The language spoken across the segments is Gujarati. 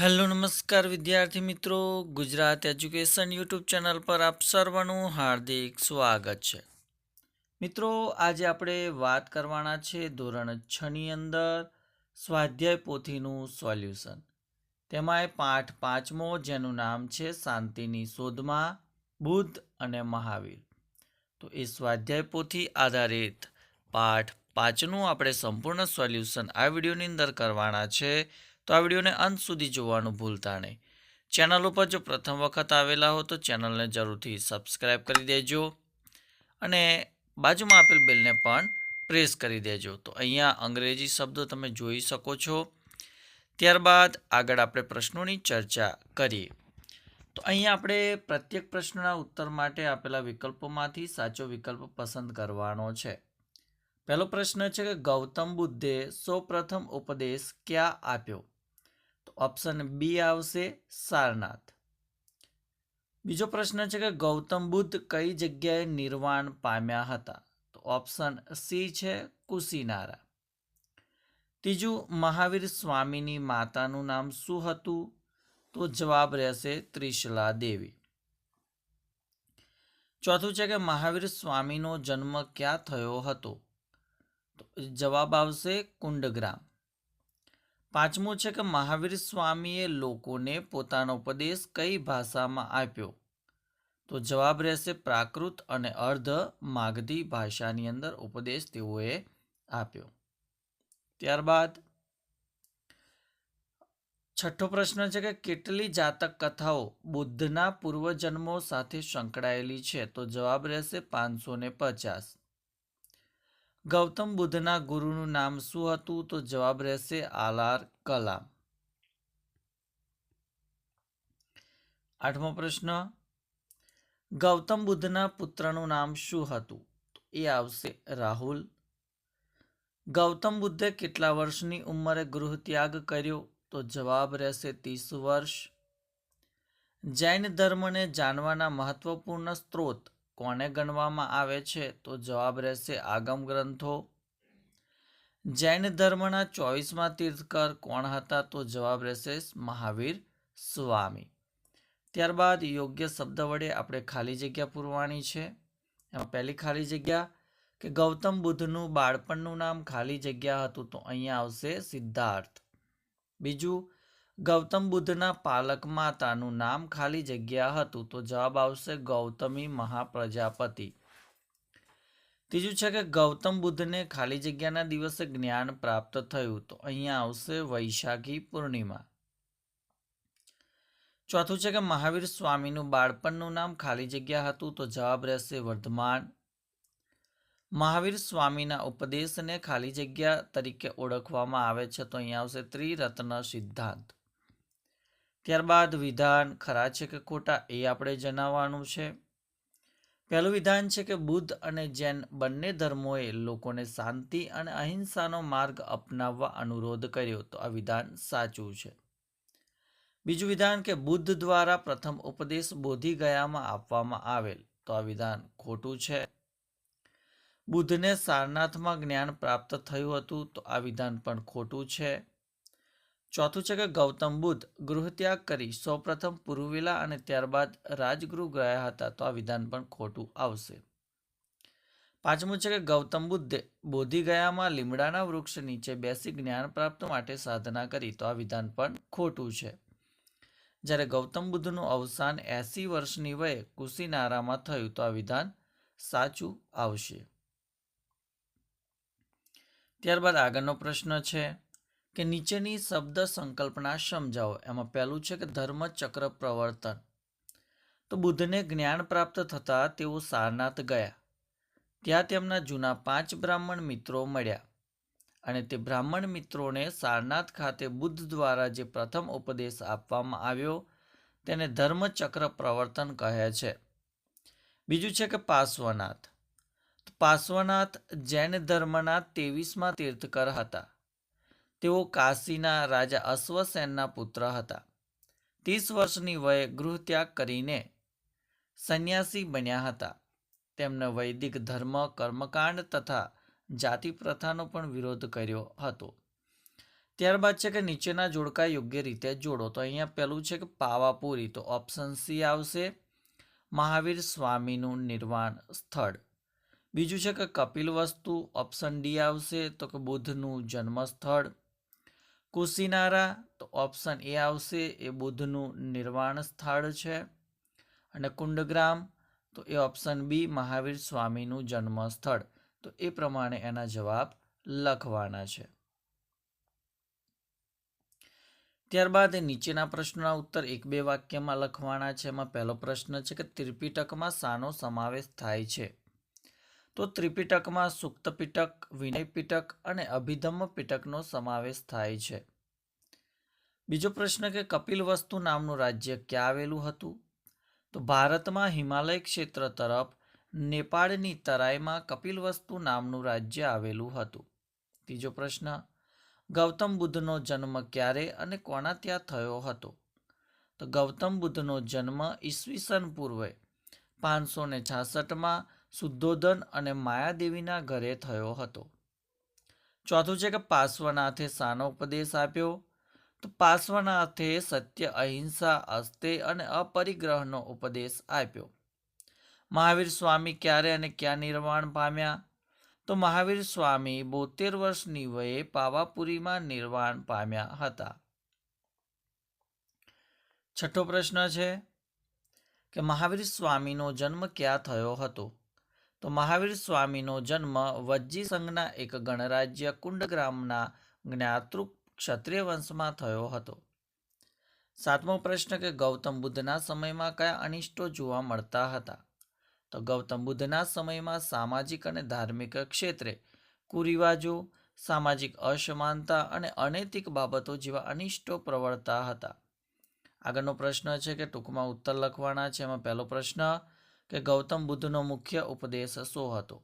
હેલો નમસ્કાર વિદ્યાર્થી મિત્રો. ગુજરાત એજ્યુકેશન યુટ્યુબ ચેનલ પર આપ સર્વનું હાર્દિક સ્વાગત છે. મિત્રો, આજે આપણે વાત કરવાના છે ધોરણ છની અંદર સ્વાધ્યાય પોથીનું સોલ્યુશન. તેમાં પાઠ પાંચમો, જેનું નામ છે શાંતિની શોધમાં બુદ્ધ અને મહાવીર. તો એ સ્વાધ્યાય પોથી આધારિત પાઠ પાંચનું આપણે સંપૂર્ણ સોલ્યુશન આ વિડીયોની અંદર કરવાના છે. તો આ વિડીયોને અંત સુધી જોવાનું ભૂલતા નહીં. ચેનલ ઉપર જો પ્રથમ વખત આવેલા હો તો ચેનલને જરૂરથી સબસ્ક્રાઈબ કરી દેજો અને બાજુમાં આપેલ બેલને પણ પ્રેસ કરી દેજો. તો અહીંયા અંગ્રેજી શબ્દો તમે જોઈ શકો છો. ત્યારબાદ આગળ આપણે પ્રશ્નોની ચર્ચા કરીએ. તો અહીંયા આપણે પ્રત્યેક પ્રશ્નના ઉત્તર માટે આપેલા વિકલ્પોમાંથી સાચો વિકલ્પ પસંદ કરવાનો છે. પહેલો પ્રશ્ન છે કે ગૌતમ બુદ્ધે સૌપ્રથમ ઉપદેશ ક્યાં આપ્યો? તો ઓપ્શન બી આવશે સારનાથ. બીજો પ્રશ્ન છે કે ગૌતમ બુદ્ધ કઈ જગ્યાએ નિર્વાણ પામ્યા હતા? તો ઓપ્શન સી છે કુશીનારા. ત્રીજું, મહાવીર સ્વામીની માતાનું નામ શું હતું? તો જવાબ રહેશે ત્રિશલા દેવી. ચોથું છે કે મહાવીર સ્વામીનો જન્મ ક્યાં થયો હતો? તો જવાબ આવશે કુંડગ્રામ. પાંચમું છે કે મહાવીર સ્વામીએ લોકોને પોતાનો ઉપદેશ કઈ ભાષામાં આપ્યો? તો જવાબ રહેશે પ્રાકૃત અને અર્ધ માગધી ભાષાની અંદર ઉપદેશ તેઓએ આપ્યો. ત્યારબાદ છઠ્ઠો પ્રશ્ન છે કે કેટલી જાતક કથાઓ બુદ્ધના પૂર્વજન્મો સાથે સંકળાયેલી છે? તો જવાબ રહેશે પાંચસો ને પચાસ. ગૌતમ બુદ્ધના ગુરુનું નામ શું હતું? તો જવાબ રહેશે આલાર કલામ. આઠમો પ્રશ્ન. ગૌતમ બુદ્ધના પુત્રનું નામ શું હતું? એ આવશે રાહુલ. ગૌતમ બુદ્ધે કેટલા વર્ષની ઉંમરે ગૃહ ત્યાગ કર્યો? તો જવાબ રહેશે ત્રીસ વર્ષ. જૈન ધર્મને જાણવાના મહત્વપૂર્ણ સ્ત્રોત. કોને ગણવામાં આવે છે તો જવાબ રહેશે આગમ ગ્રંથો. જૈન ધર્મના ચોવીસમાં તીર્થકર કોણ હતા તો જવાબ રહેશે મહાવીર સ્વામી. ત્યારબાદ યોગ્ય શબ્દ વડે આપણે ખાલી જગ્યા પૂરવાની છે. એમાં પહેલી ખાલી જગ્યા કે ગૌતમ બુદ્ધનું બાળપણનું નામ ખાલી જગ્યા હતું તો અહીંયા આવશે સિદ્ધાર્થ. બીજું ગૌતમ બુદ્ધના પાલક માતાનું નામ ખાલી જગ્યા હતું તો જવાબ આવશે ગૌતમી મહાપ્રજાપતિ. ત્રીજું છે કે ગૌતમ બુદ્ધને ખાલી જગ્યાના દિવસે જ્ઞાન પ્રાપ્ત થયું તો અહીંયા આવશે વૈશાખી પૂર્ણિમા. ચોથું છે કે મહાવીર સ્વામીનું બાળપણનું નામ ખાલી જગ્યા હતું તો જવાબ રહેશે વર્ધમાન. મહાવીર સ્વામીના ઉપદેશને ખાલી જગ્યા તરીકે ઓળખવામાં આવે છે તો અહીંયા આવશે ત્રિરત્ન સિદ્ધાંત. ત્યારબાદ વિધાન ખરા છે કે ખોટા એ આપણે જણાવવાનું છે. પહેલું વિધાન છે કે બુદ્ધ અને જૈન બંને ધર્મોએ લોકોને શાંતિ અને અહિંસાનો માર્ગ અપનાવવા અનુરોધ કર્યો તો આ વિધાન સાચું છે. બીજું વિધાન કે બુદ્ધ દ્વારા પ્રથમ ઉપદેશ બોધિ ગયામાં આપવામાં આવેલ તો આ વિધાન ખોટું છે. બુદ્ધને સારનાથમાં જ્ઞાન પ્રાપ્ત થયું હતું તો આ વિધાન પણ ખોટું છે. ચોથું છે કે ગૌતમ બુદ્ધ ગૃહત્યાગ કરી સૌપ્રથમ પૂર્વેલા અને ત્યારબાદ રાજગૃહ ગયા હતા, તો આ વિધાન પણ ખોટું આવશે. પાંચમું છે કે ગૌતમ બુદ્ધે બોધિ ગયામાં લીમડાના વૃક્ષ નીચે બેસી જ્ઞાન પ્રાપ્ત માટે સાધના કરી, તો આ વિધાન પણ ખોટું છે. જ્યારે ગૌતમ બુદ્ધનું અવસાન એસી વર્ષની વયે કુશીનારામાં થયું, તો આ વિધાન સાચું આવશે. ત્યારબાદ આગળનો પ્રશ્ન છે કે નીચેની શબ્દ સંકલ્પના સમજાવો. એમાં પહેલું છે કે ધર્મચક્ર પ્રવર્તન. તો બુદ્ધને જ્ઞાન પ્રાપ્ત થતાં તેઓ સારનાથ ગયા. ત્યાં તેમના જૂના પાંચ બ્રાહ્મણ મિત્રો મળ્યા. અને તે બ્રાહ્મણ મિત્રોને સારનાથ ખાતે બુદ્ધ દ્વારા જે પ્રથમ ઉપદેશ આપવામાં આવ્યો, તેને ધર્મચક્ર પ્રવર્તન કહે છે. બીજું છે કે પાર્શ્વનાથ. પાર્શ્વનાથ જૈન ધર્મના ત્રેવીસમાં તીર્થકર હતા. તેઓ કાશીના રાજા અશ્વસેનના પુત્ર હતા. ત્રીસ વર્ષની વયે ગૃહત્યાગ કરીને સંન્યાસી બન્યા હતા. તેમણે વૈદિક ધર્મ, કર્મકાંડ તથા જાતિ પ્રથાનો પણ વિરોધ કર્યો હતો. ત્યારબાદ છે કે નીચેના જોડકા યોગ્ય રીતે જોડો. તો અહીંયા પહેલું છે કે પાવાપુરી તો ઓપ્શન સી આવશે મહાવીર સ્વામીનું નિર્વાણ સ્થળ. બીજું છે કે કપિલ વસ્તુ. ઓપ્શન ડી આવશે તો કે બુદ્ધનું જન્મ સ્થળ કુશીનારા, તો ઓપ્શન એ આવશે, એ બુદ્ધનું નિર્વાણ સ્થળ છે. અને કુંડગ્રામ, તો એ ઓપ્શન બી મહાવીર સ્વામીનું જન્મ સ્થળ તો એ પ્રમાણે એના જવાબ લખવાના છે. ત્યારબાદ નીચેના પ્રશ્નોના ઉત્તર એક બે વાક્યમાં લખવાના છે. એમાં પહેલો પ્રશ્ન છે કે ત્રિપિટકમાં શાનો સમાવેશ થાય છે. તો ત્રિપિટકમાં સુક્ત પિટક, વિનય પિટક અને અભિધમ્મ પિટકનો સમાવેશ થાય છે. બીજો પ્રશ્ન કે કપિલ વસ્તુ નામનું રાજ્ય ક્યાં આવેલું હતું? તો ભારતમાં હિમાલય ક્ષેત્ર તરફ નેપાળની તરાઈમાં કપિલવસ્તુ નામનું રાજ્ય આવેલું હતું. ત્રીજો પ્રશ્ન, ગૌતમ બુદ્ધનો જન્મ ક્યારે અને કોના ત્યાં થયો હતો? તો ગૌતમ બુદ્ધનો જન્મ ઈસવીસન પૂર્વે, પાંચસો ને છાસઠમાં શુદ્ધોધન અને માયાદેવીના ઘરે થયો હતો. ચોથું છે કે પાર્શ્વનાથે શાનો ઉપદેશ આપ્યો. તો પાર્શ્વનાથે સત્ય, અહિંસા, અસ્તે અને અપરિગ્રહનો ઉપદેશ આપ્યો. મહાવીર સ્વામી ક્યારે અને ક્યાં નિર્વાણ પામ્યા? તો મહાવીર સ્વામી બોતેર વર્ષની વયે પાવાપુરીમાં નિર્વાણ પામ્યા હતા. છઠ્ઠો પ્રશ્ન છે કે મહાવીર સ્વામીનો જન્મ ક્યાં થયો હતો? તો મહાવીર સ્વામીનો જન્મ વજ્જી સંઘના એક ગણરાજ્ય કુંડ ગ્રામના જ્ઞાતૃપ ક્ષત્રિય વંશમાં થયો હતો. સાતમો પ્રશ્ન કે ગૌતમ બુદ્ધના સમયમાં કયા અનિષ્ટો જોવા મળતા હતા? તો ગૌતમ બુદ્ધના સમયમાં સામાજિક અને ધાર્મિક ક્ષેત્રે કુરિવાજો, સામાજિક અસમાનતા અને અનૈતિક બાબતો જેવા અનિષ્ટો પ્રવર્તા હતા. આગળનો પ્રશ્ન છે કે ટૂંકમાં ઉત્તર લખવાના છે. એમાં પહેલો પ્રશ્ન કે ગૌતમ બુદ્ધનો મુખ્ય ઉપદેશ શો હતો?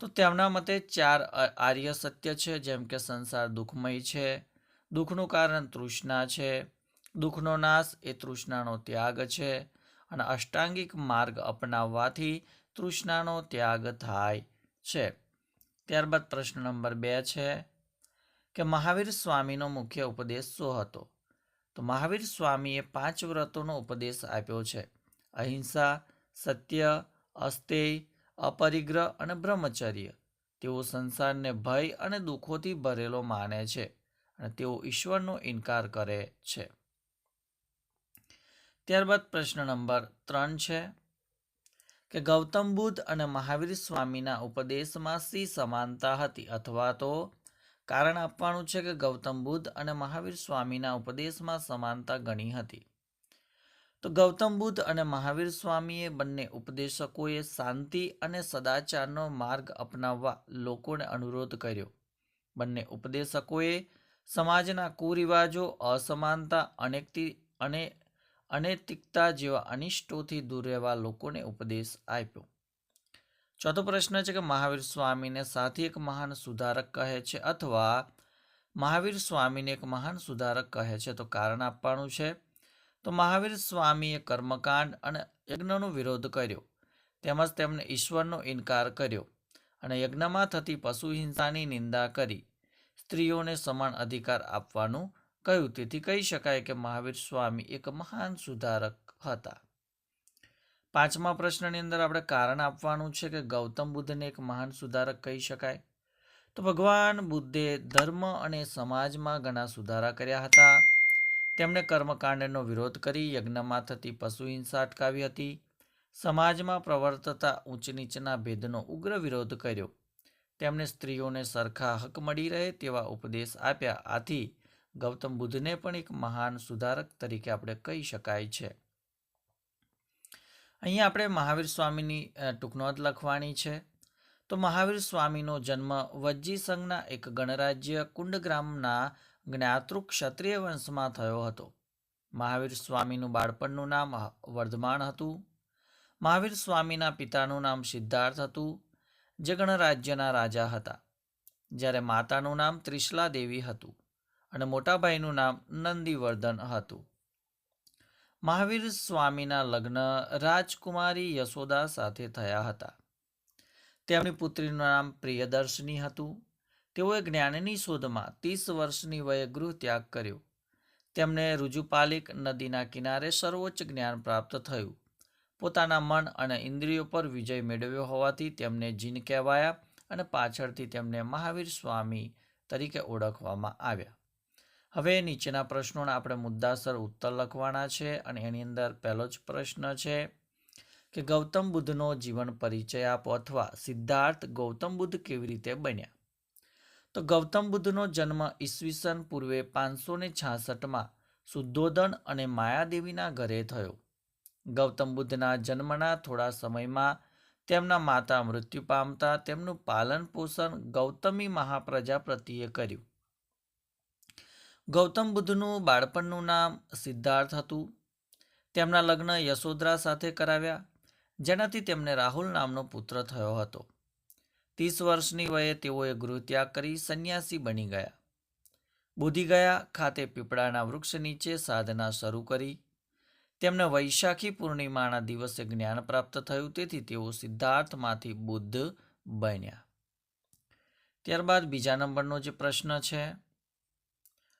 તો તેમના મતે ચાર આર્ય સત્ય છે, જેમ કે સંસાર દુઃખમય છે, દુઃખનું કારણ તૃષ્ણા છે, દુઃખનો નાશ એ તૃષ્ણાનો ત્યાગ છે, અને અષ્ટાંગિક માર્ગ અપનાવવાથી તૃષ્ણાનો ત્યાગ થાય છે. ત્યારબાદ પ્રશ્ન નંબર બે છે કે મહાવીર સ્વામીનો મુખ્ય ઉપદેશ શું હતો? તો મહાવીર સ્વામીએ પાંચ વ્રતોનો ઉપદેશ આપ્યો છે. અહિંસા સત્ય અસ્તેય અપરિગ્રહ અને બ્રહ્મચર્ય. તેઓ સંસારને ભય અને દુઃખોથી ભરેલો માને છે અને તેઓ ઈશ્વરનો ઇનકાર કરે છે. ત્યારબાદ પ્રશ્ન નંબર ત્રણ છે કે ગૌતમ બુદ્ધ અને મહાવીર સ્વામીના ઉપદેશમાં શી સમાનતા હતી અથવા તો કારણ આપવાનું છે કે ગૌતમ બુદ્ધ અને મહાવીર સ્વામીના ઉપદેશમાં સમાનતા ઘણી હતી? તો ગૌતમ બુદ્ધ અને મહાવીર સ્વામીએ બંને ઉપદેશકોએ શાંતિ અને સદાચારનો માર્ગ અપનાવવા લોકોને અનુરોધ કર્યો. બંને ઉપદેશકોએ સમાજના કુરિવાજો, અસમાનતા અનેકતી અને અનૈતિકતા જેવા અનિષ્ટોથી દૂર રહેવા લોકોને ઉપદેશ આપ્યો. ચોથો પ્રશ્ન છે કે મહાવીર સ્વામીને સાથી એક મહાન સુધારક કહે છે અથવા મહાવીર સ્વામીને એક મહાન સુધારક કહે છે તો કારણ આપવાનું છે. તો મહાવીર સ્વામીએ કર્મકાંડ અને યજ્ઞનો વિરોધ કર્યો. તેમજ તેમણે ઈશ્વરનો ઇનકાર કર્યો અને યજ્ઞમાં થતી પશુ હિંસાની નિંદા કરી. સ્ત્રીઓને સમાન અધિકાર આપવાનું કહ્યું તેથી કહી શકાય કે મહાવીર સ્વામી એક મહાન સુધારક હતા? પાંચમા પ્રશ્નની અંદર આપણે કારણ આપવાનું છે કે ગૌતમ બુદ્ધને એક મહાન સુધારક કહી શકાય? તો ભગવાન બુદ્ધે ધર્મ અને સમાજમાં ઘણા સુધારા કર્યા હતા. તેમણે કર્મકાંડનો વિરોધ કરી યજ્ઞમાં થતી પશુ હિંસા અટકાવી હતી. સમાજમાં પ્રવર્તતા ઊંચ નીચના ભેદનો ઉગ્ર વિરોધ કર્યો. તેમણે સ્ત્રીઓને સરખા હક મળી રહે તેવા ઉપદેશ આપ્યા. આથી ગૌતમ બુદ્ધને પણ એક મહાન સુધારક તરીકે આપણે કહી શકાય છે. અહીંયા આપણે મહાવીર સ્વામીની ટૂંકનોંધ લખવાની છે. તો મહાવીર સ્વામીનો જન્મ વજ્જી સંઘના એક ગણરાજ્ય કુંડગ્રામના જ્ઞાતૃ ક્ષત્રિય વંશમાં થયો હતો. મહાવીર સ્વામીનું બાળપણનું નામ વર્ધમાન હતું. મહાવીર સ્વામીના પિતાનું નામ સિદ્ધાર્થ હતું. જે ગણરાજ્યના રાજા હતા. જ્યારે માતાનું નામ ત્રિશલા દેવી હતું અને મોટાભાઈનું નામ નંદીવર્ધન હતું. મહાવીર સ્વામીના લગ્ન રાજકુમારી યશોદા સાથે થયા હતા. તેમની પુત્રીનું નામ પ્રિયદર્શની હતું. તેઓએ જ્ઞાનની શોધમાં ત્રીસ વર્ષની વયે ગૃહ ત્યાગ કર્યો. તેમને રુજુપાલિક નદીના કિનારે સર્વોચ્ચ જ્ઞાન પ્રાપ્ત થયું. પોતાના મન અને ઇન્દ્રિયો પર વિજય મેળવ્યો હોવાથી તેમને જીન કહેવાયા અને પાછળથી તેમને મહાવીર સ્વામી તરીકે ઓળખવામાં આવ્યા. હવે નીચેના પ્રશ્નોના આપણે મુદ્દાસર ઉત્તર લખવાના છે અને એની અંદર પહેલો જ પ્રશ્ન છે કે ગૌતમ બુદ્ધનો જીવન પરિચય આપો અથવા સિદ્ધાર્થ ગૌતમ બુદ્ધ કેવી રીતે બન્યા? તો ગૌતમ બુદ્ધનો જન્મ ઈસવીસન પૂર્વે પાંચસો ને છાસઠમાં શુદ્ધોદન અને માયાદેવીના ઘરે થયો. ગૌતમ બુદ્ધના જન્મના થોડા સમયમાં તેમના માતા મૃત્યુ પામતા તેમનું પાલન પોષણ ગૌતમી મહાપ્રજાપતિએ કર્યું. ગૌતમ બુદ્ધનું બાળપણનું નામ સિદ્ધાર્થ હતું. તેમના લગ્ન યશોદરા સાથે કરાવ્યા, જેનાથી તેમને રાહુલ નામનો પુત્ર થયો હતો. ત્રીસ વર્ષની વયે તેઓએ ગૃહત્યાગ કરી સંન્યાસી બની ગયા. બોધિગયા ખાતે પીપળાના વૃક્ષ નીચે સાધના શરૂ કરી. તેમને વૈશાખી પૂર્ણિમાના દિવસે જ્ઞાન પ્રાપ્ત થયું, તેથી તેઓ સિદ્ધાર્થમાંથી બુદ્ધ બન્યા. ત્યારબાદ બીજા નંબરનો જે પ્રશ્ન છે,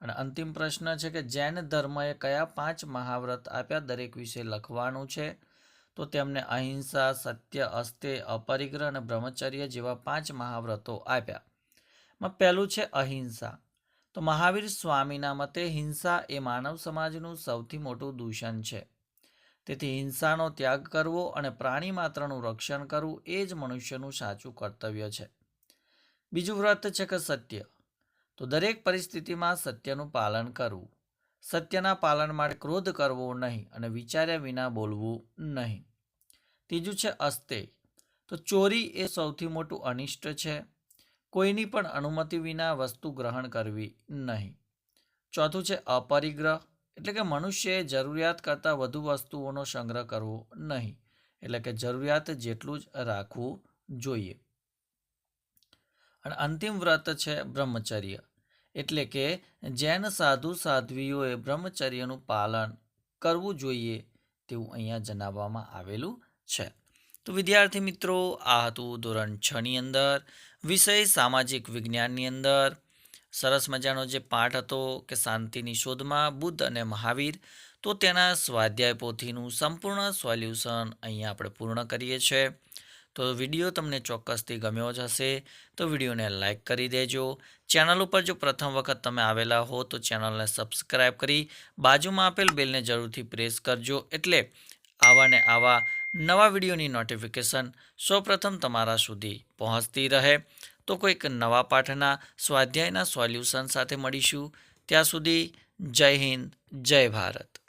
અને અંતિમ પ્રશ્ન છે કે જૈન ધર્મએ કયા પાંચ મહાવ્રત આપ્યા, દરેક વિશે લખવાનું છે. તો તેમને અહિંસા, સત્ય, અસ્તે, અપરિગ્રહ અને બ્રહ્મચર્ય જેવા પાંચ મહાવ્રતો આપ્યા. પહેલું છે અહિંસા. તો મહાવીર સ્વામીના મતે હિંસા એ માનવ સમાજનું સૌથી મોટું દૂષણ છે. તેથી હિંસાનો ત્યાગ કરવો અને પ્રાણી માત્રનું રક્ષણ કરવું એ જ મનુષ્યનું સાચું કર્તવ્ય છે. બીજું વ્રત છે કે સત્ય? તો દરેક પરિસ્થિતિમાં સત્યનું પાલન કરવું. સત્યના પાલન માટે ક્રોધ કરવો નહીં અને વિચાર્યા વિના બોલવું નહીં. ત્રીજું છે અસ્તે. તો ચોરી એ સૌથી મોટું અનિષ્ટ છે. કોઈની પણ અનુમતિ વિના વસ્તુ ગ્રહણ કરવી નહીં. ચોથું છે અપરિગ્રહ. એટલે કે મનુષ્યએ જરૂરિયાત કરતાં વધુ વસ્તુઓનો સંગ્રહ કરવો નહીં. એટલે કે જરૂરિયાત જેટલું જ રાખવું જોઈએ. અને અંતિમ વ્રત છે બ્રહ્મચર્ય. એટલે કે જૈન સાધુ સાધ્વીઓએ બ્રહ્મચર્યનું પાલન કરવું જોઈએ તેવું અહીંયા જણાવવામાં આવેલું છે. તો વિદ્યાર્થી મિત્રો, આ હતું ધોરણ છ ની અંદર. વિષય સામાજિક વિજ્ઞાનની અંદર. સરસ મજાનો જે પાઠ હતો કે શાંતિની શોધમાં બુદ્ધ અને મહાવીર, તો તેના સ્વાધ્યાય પોથીનું સંપૂર્ણ સોલ્યુશન અહીંયા આપણે પૂર્ણ કરીએ છીએ. તો વીડિયો તમને ચોક્કસથી ગમ્યો જ હશે, તો વિડીયોને લાઇક કરી દેજો. ચેનલ ઉપર જો પ્રથમ વખત તમે આવેલા હો, તો ચેનલને સબસ્ક્રાઈબ કરી બાજુમાં આપેલ બેલને જરૂરથી પ્રેસ કરજો. એટલે આવા ને આવા નવા વિડીયોની નોટિફિકેશન સૌપ્રથમ તમારા સુધી પહોંચતી રહે. તો કોઈક નવા પાઠના, સ્વાધ્યાયના સોલ્યુશન સાથે મળીશું. ત્યાં સુધી જય હિન્દ, જય ભારત.